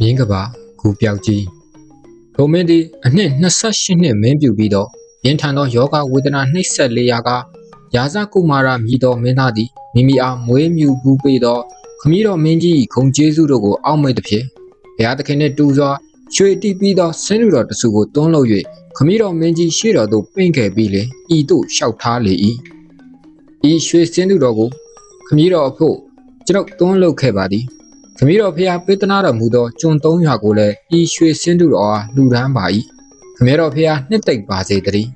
မြင်းကပါဂူပြောက်ကြီးထိုမင်းသည်အနှစ်28နှစ်မင်းပြုပြီးတော့ရင်းထန်သောယောဂဝေဒနာနှိပ်စက်လျာကရာဇကုမာရမြည်သောမင်းသားသည်မိမိအားမွေးမြူပူပေးသောခမည်းတော်မင်းကြီးဂုံကျေးဇူးတို့ကိုအောက်မေ့သဖြင့်ဘုရားသခင်နှင့်တူစွာရွှေတီးပြီးသောဆင်းလူတော်တစုကိုတွန်းလုပ်၍ခမည်းတော်မင်းကြီးရှေ့တော်သို့ပင့်ခဲ့ပြီးလေဤသို့လျှောက်ထားလေ၏ဤရွှေစင်းလူတော်ကိုခမည်းတော်အဖို့ကျွန်ုပ်တွန်းလုပ်ခဲ့ပါသည် ခမည်းတော်ဖျားပေးသနာတော်မူသောကျွန်300ကိုလည်းဤရွှေစင်းတူတော်အားလှူဒန်းပါ၏ခမည်းတော်ဖျားနှစ်သိမ့်ပါစေတည်း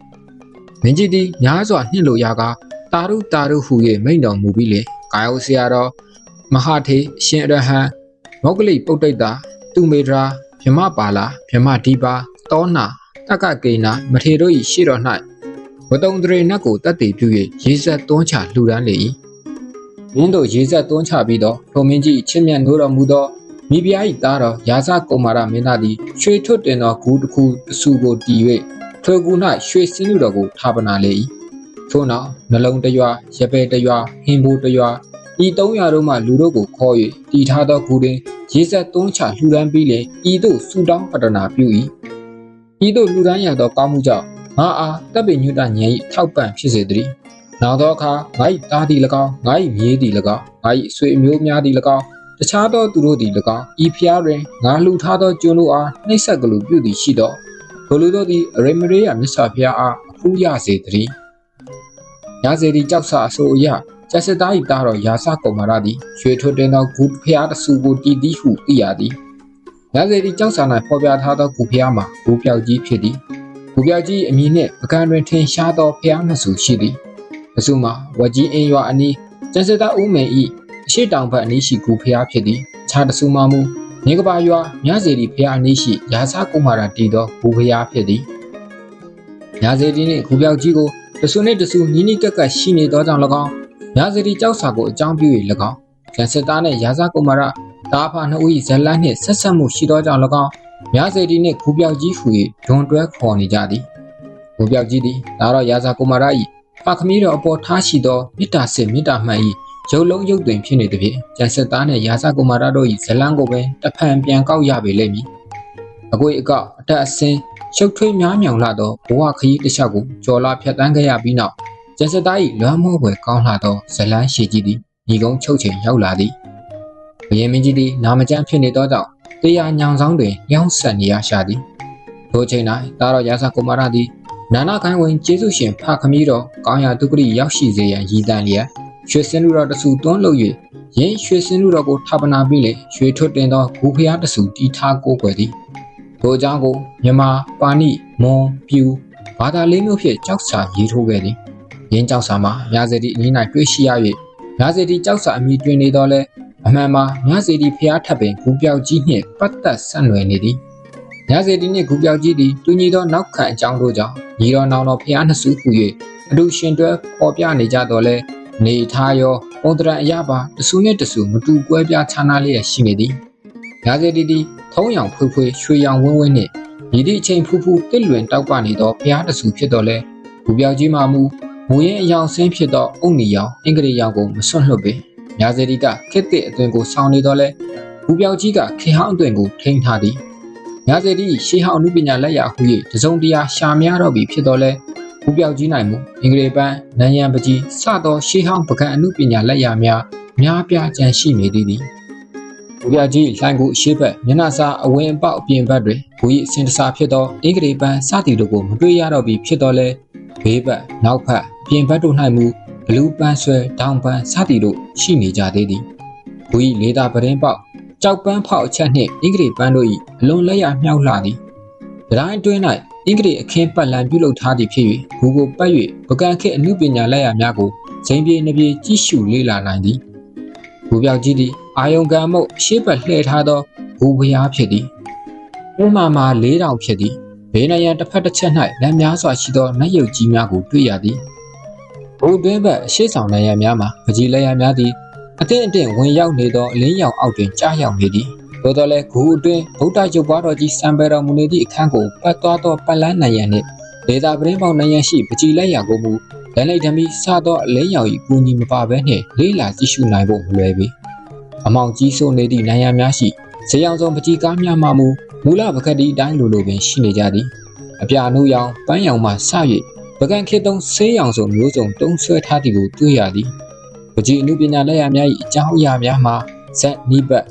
မင်းကြီးသည်များစွာနှစ်လိုရာကတာရုတာရုဟူ၍မိန့်တော်မူပြီးလေကာယုဆရာတော်မဟာထေအရှင်အရဟံမောဂလိပုတ္တိတာသူမေဒရာမြမပါလာမြမဒီပါတောနာတက္ကကေနာမထေတို့၏ရှေ့တော်၌ဝတုံတရေနတ်ကိုတတ်တည်ပြု၍ရေဆက်သွန်းချလှူဒန်းလေ၏ မင်းတို့ရေဆက်သွန်းချပြီးတော့ထိုမင်းကြီးချစ်မြတ်နိုးတော်မူသောမိဖုရား၏သားတော်ရာဇကုမာရမင်းသားသည်ရွှေထွတ်တင်သောဂူတစ်ခုတစ်စုကိုတီး၍ထိုဂူ၌ရွှေစင်းလူတော်ကိုထားပနာလေ၏ထို့နောက်နှလုံးတရွာရပဲတရွာဟင်းဘိုးတရွာဤ300တို့မှလူတို့ကိုခေါ်၍တီထားသောဂူတွင်ရေဆက်သွန်းချလှူဒန်းပြီးလေဤသို့ဆူတောင်းပတနာပြု၏ဤသို့လှူဒန်းရသောကောင်းမှုကြောင့်ငါအားတပ်ပိညုတဉာဏ်၏ထောက်ပံ့ဖြစ်စေတည်း နောက်သောအခါငါ၏သားသည်၎င်းငါ၏မြေးသည်၎င်းငါ၏ဆွေအမျိုးများသည်၎င်းတခြားသောသူတို့သည်၎င်းဤဖျားတွင်ငါလှူထားသောကျွန်တို့အားနှိပ်စက်ကလူပြုသည်ရှိသောထိုလူတို့သည်အရေမရေယမြတ်စွာဘုရားအားအဖူးရစေတည်းရစေသည်ကြောက်စာအဆိုအရကျက်စသား၏သားတော်ရာစကုမာရသည်ရွှေထွတ်တင်သောဂုဖျားတဆူကိုတည်သည်ဟုသိရသည်ရစေသည်ကြောက်စာ၌ဖော်ပြထားသောဂုဖျားမှာဂုပြောက်ကြီးဖြစ်သည်ဂုပြောက်ကြီးအမည်နှင့်ပကံတွင်ထင်ရှားသောဖျားနှစ်ဆူရှိသည် အစုမှာဝကြီးအင်းရွာအနီးကျက်စသားဦးမယ်၏အရှိတောင်ဘက်အနီးရှိဂုဖျားဖြစ်သည်ခြားတဆူမှမူနေကပါရွာမြစေတီဖျားအနီးရှိရာဇကုမာရတည်သောဂုဖျားဖြစ်သည်မြစေတီနှင့်ဂုပြောက်ကြီးကိုတဆူနှင့်တဆူနီးနီးကပ်ကပ်ရှိနေသောကြောင့်၎င်းမြစေတီကြောက်စာကိုအကြောင်းပြု၍၎င်းကျန်စစ်သားနှင့်ရာဇကုမာရတာဖာနှစ်ဦး၏ဇလန်းနှင့်ဆက်ဆက်မှုရှိသောကြောင့်၎င်းမြစေတီနှင့်ဂုပြောက်ကြီးဟူ၍ဒွန်တွဲခေါ်နေကြသည်ဂုပြောက်ကြီးသည်ဒါတော့ရာဇကုမာရ၏ ဖခမီးတော်အပေါ်ထားရှိသောမေတ္တာစစ်မေတ္တာမှန်၏ရုပ်လုံးရုပ်သွင်ဖြစ်နေသည်ဖြင့်ကျန်စစ်သားနှင့်ရာဇကုမာရတို့၏ဇလန်းကိုပင်တဖန်ပြန်ကောက်ရပေလိမ့်မည်အကွေအကောက်အတက်အဆင်းရှုပ်ထွေးများမြောင်လာသောဘဝခရီးတစ်လျှောက်ကိုကျော်လာဖြတ်တန်းခဲ့ရပြီးနောက်ကျန်စစ်သား၏လွမ်းမိုးပွဲကောင်းလာသောဇလန်းရှိကြီးသည်ညီကုန်းချုပ်ချိန်ရောက်လာသည်ဘယင်မင်းကြီးသည်နာမကျန်းဖြစ်နေသောကြောင့်တရားညောင်ဆောင်တွင်ညောင်းဆက်နေရရှာသည်ထိုချိန်၌တာတော်ရာဇကုမာရသည် နာနာခိုင်ဝင်ကျေးဇူးရှင်ဖခမီးတော်ကောင်းရာဒုက္ခရိရောက်ရှိစေရန်ရည်တန်လျက်ရွှေစင်းလူတော်တဆူတွန်းလုပ်၍ရင်းရွှေစင်းလူတော်ကိုထာပနာပြီးလေရွှေထွတ်တင်သောဂူဖျားတဆူတီထားကိုကွယ်သည်ထိုအကြောင်းကိုမြန်မာပါဏိမွန်ပြူဘာသာလေးမျိုးဖြင့်ကြောက်စာရေးထိုးခဲ့သည်ရင်းကြောက်စာမှာမြာစေတီအနည်း၌တွေ့ရှိရ၍မြာစေတီကြောက်စာအမည်တွင်နေတော့လဲအမှန်မှာမြာစေတီဖျားထပ်ပင်ဂူပြောက်ကြီးနှင့်ပတ်သက်ဆက်နွယ်နေသည်မြာစေတီနှင့်ဂူပြောက်ကြီးသည်တူညီသောနောက်ခံအကြောင်းတို့ကြောင့် ညီတော်နောင်တော်ဖျားနှစ်စုဟူ၍အတူရှင်တွဲပေါ်ပြနေကြတော့လဲနေထားရောပုံတရံအရာပါတဆူနှင့်တဆူမတူကွဲပြားခြားနားလျက်ရှိနေသည်မြာစေတီသည်ထုံးရောင်ဖွေးဖွေးရွှေရောင်ဝင်းဝင်းနှင့်ဤသည့်အချိန်ဖူးဖူးတစ်လွင်တောက်ပနေသောဖျားတဆူဖြစ်တော်လဲဂူပြောက်ကြီးမှမူမူရင်အယောင်ဆင်းဖြစ်သောအုတ်နီရောင်အင်္ဂရိရောင်ကိုမစွန့်လွတ်ပေညာစေတီကခစ်တဲ့အသွင်ကိုဆောင်းနေတော့လဲဘူပြောက်ကြီးကခေဟောင်းအသွင်ကိုထိန်းထားသည် ညာစေတီရှေးဟောင်းအမှုပညာလက်ရာဟု၍တစုံတရာရှာများတော့ပြီဖြစ်တော့လဲဘူပြောက်ကြီးနိုင်မှုအင်္ဂရိပန်းနန်ရံပကြီးစသောရှေးဟောင်းပကံအမှုပညာလက်ရာများများပြားကြံရှိနေသည်သည်ဘူပြောက်ကြီးလှိုင်ကူအရှိဘက်မျက်နှာစာအဝင်းအပေါက်အပြင်ဘက်တွင်ဘူ၏အစင်တစားဖြစ်သောအင်္ဂရိပန်းစသည်တို့ကိုမတွေ့ရတော့ပြီဖြစ်တော့လဲဘေးဘက်နောက်ဘက်ပြင်ဘက်တို့၌မူဘလူးပန်းဆွဲတောင်ပန်းစသည်တို့ရှိနေကြသေးသည်ဘူ၏လေသာပရင်ပေါက် ကြောက်ပန်းဖောက်အချက်နှင့်အင်္ဂလိပ်ပန်းတို့၏အလွန်လက်ရမြောက်လှသည်ဒတိုင်းအတွင်း၌အင်္ဂလိပ်အခင်းပတ်လံပြုလုပ်ထားသည်ဖြစ်၍ဘူကိုပတ်၍ပကံခေအမှုပညာလက်ရများကိုဇိမ်ပြေနှပြေကြည့်ရှုလေ့လာနိုင်သည်ဘူပြောက်ကြီးသည်အာယုံကံမုတ်ရှေ့ဘက်လှည့်ထားသောဘူဘရားဖြစ်သည်ဥမာမှာ၄တောင်ဖြစ်သည်ဘေးနရန်တစ်ဖက်တစ်ချက်၌လက်များစွာရှိသောနတ်ရုပ်ကြီးများကိုတွေ့ရသည်ဘုံတွင်းဘက်အရှိဆောင်နရန်များမှာပကြီးလက်ရန်များသည် အသင့်အတင့်ဝင်ရောက်နေသောအလင်းရောင်အောက်တွင်ကြားရောက်နေသည်သို့တော်လည်းဂူအတွင်းဗုဒ္ဓရုပ်ပွားတော်ကြီးစံပေတော်မူနေသည့်အခန်းကိုပတ်သွားသောပတ်လန်းနရန်နှင့်ဒေတာပရင်းပေါင်းနရန်ရှိပကြီးလက်ရာကိုမူလက်လိုက်ဓမီစသောအလင်းရောင်၏ကူညီမပါဘဲနှင့်လေးလာကြည့်ရှုနိုင်ဖို့မလွယ်ပေအမောင်ကြီးဆိုးနေသည့်နရန်များရှိဇေယျအောင်စုံပကြီးကားများမှမူမူလပကတိအတိုင်းလိုလိုပင်ရှိနေကြသည်အပြာနှုတ်ရောင်ပန်းရောင်မှစ၍ပကံခေတုံးဆေးရောင်စုံမျိုးစုံတုံးဆွဲထားသည်ကိုတွေ့ရသည် ပကြီးအမှုပညာလက်ရာများ၏အကြောင်းအရာများမှာဇက်နိဘတ်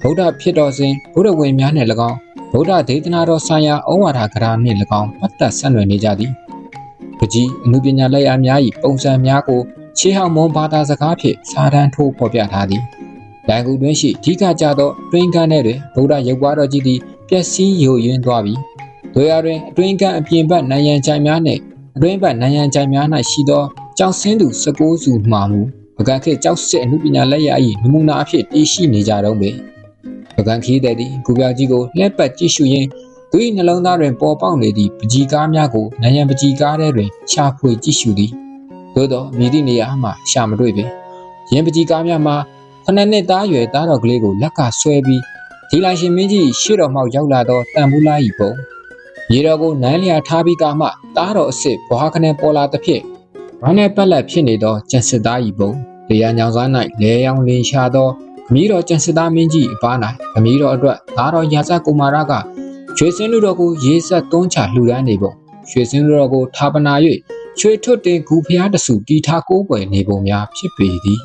ဗုဒ္ဓဖြစ်တော်စဉ်ဘုဒ္ဓဝင်များနှင့်၎င်းဗုဒ္ဓဒေသနာတော်ဆိုင်ရာဩဝါဒကရာနှင့်၎င်းပတ်သက်ဆက်နွယ်နေကြသည်ပကြီးအမှုပညာလက်ရာများ၏ပုံစံများကိုခြေဟောင်မွန်ဘာသာစကားဖြင့်စာတမ်းထိုးဖော်ပြထားသည်လန်ကူတွင်ရှိအဓိကကျသောတွင်ကန်းထဲတွင်ဗုဒ္ဓရုပ်ပွားတော်ကြီးသည်ပျက်စီးယိုယွင်းသွားပြီးတို့ရတွင်အတွင်ကန်းအပြင်ဘက်နိုင်ရန်ချိုင်များနှင့်အတွင်ဘက်နိုင်ရန်ချိုင်များ၌ရှိသောကြောက်စင်းသူ16စုမှမူ ပကံခေတ်ကြောက်စစ်အမှုပညာလက်ရာ၏နမူနာအဖြစ်တည်ရှိနေကြတော့ပေပကံခီးတဲ့သည်ကိုပြောင်ကြီးကိုလှည့်ပတ်ကြည့်ရှုရင်းသူ၏နှလုံးသားတွင်ပေါ်ပေါက်နေသည့်ပကြီးကားများကိုနိုင်ရန်ပကြီးကားထဲတွင်ချဖွေကြည့်ရှုသည်သို့သောမြည်သည့်နေရာမှရှာမတွေ့ပေရင်းပကြီးကားများမှာခဏနှစ်သားရွယ်သားတော်ကလေးကိုလက်ကဆွဲပြီးဒီလိုက်ရှင်မင်းကြီးရှေ့တော်မှောက်ရောက်လာသောတန်ဘူးလား၏ပုံမြေတော်ကိုနန်းလျာထားပြီးကမှသားတော်အစ်စ်ဘွားခနဲပေါ်လာသဖြင့် ဘာနဲ့ပက်လက်ဖြစ်နေသောကျန်စစ်သား၏ပုံလေယာညောင်စား၌လဲရောင်လင်းရှာသောခမည်းတော်ကျန်စစ်သားမင်းကြီးအပါ၌ခမည်းတော်အတွက်သားတော်ရာဇကုမာရကရွှေစင်းလူတော်ကိုရေးဆက်သွန်းချလှူဒန်းနေပုံရွှေစင်းလူတော်ကိုထာပနာ၍ချွေထွတ်တင်ဂူဖျားတဆူတီထားကိုးကွယ်နေပုံများဖြစ်ပေသည်